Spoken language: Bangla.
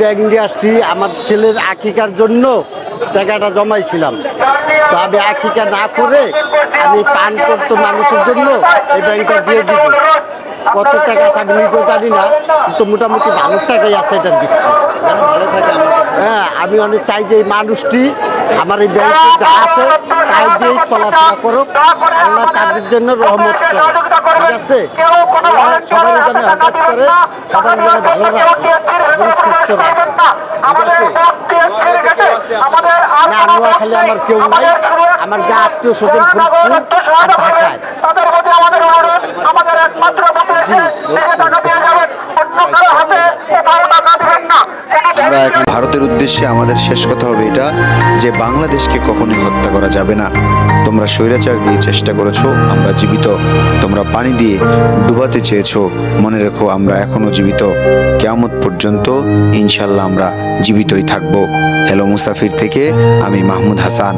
ব্যাংক নিয়ে আসছি। আমার ছেলের আকিকার জন্য টাকাটা জমাইছিলাম। তো আমি আকিকা না করে আমি পান করতো মানুষের জন্য এই ব্যাংকটা দিয়ে দিব। কত টাকা আছে আমি নিজেও জানি না, কিন্তু মোটামুটি ভালো টাকাই আছে এটার দিকে ভালো থাকে আমার। হ্যাঁ আমি অনেক চাই যে এই মানুষটি আমার এই ব্যাংকে যা আছে তাই দিয়েই চলাফেরা করো আল্লাহ তাদের জন্য রহমত করে ঠিক আছে? হঠাৎ করে সবাই ভালো রাখে। এবং সুস্থ রাখে। না নোয়াখালী আমার কেউ নাই। আমার যা আত্মীয় স্বজন ফুলপুর আর ঢাকায়। আমরা এখন ভারতের উদ্দেশ্যে আমাদের শেষ কথা হবে এটা যে বাংলাদেশকে কখনোই হত্যা করা যাবে না। তোমরা স্বৈরাচার দিয়ে চেষ্টা করেছ, আমরা জীবিত। তোমরা পানি দিয়ে ডুবাতে চেয়েছো। মনে রেখো, আমরা এখনও জীবিত। কেয়ামত পর্যন্ত ইনশাল্লাহ আমরা জীবিতই থাকব। হ্যালো মুসাফির থেকে আমি মাহমুদ হাসান।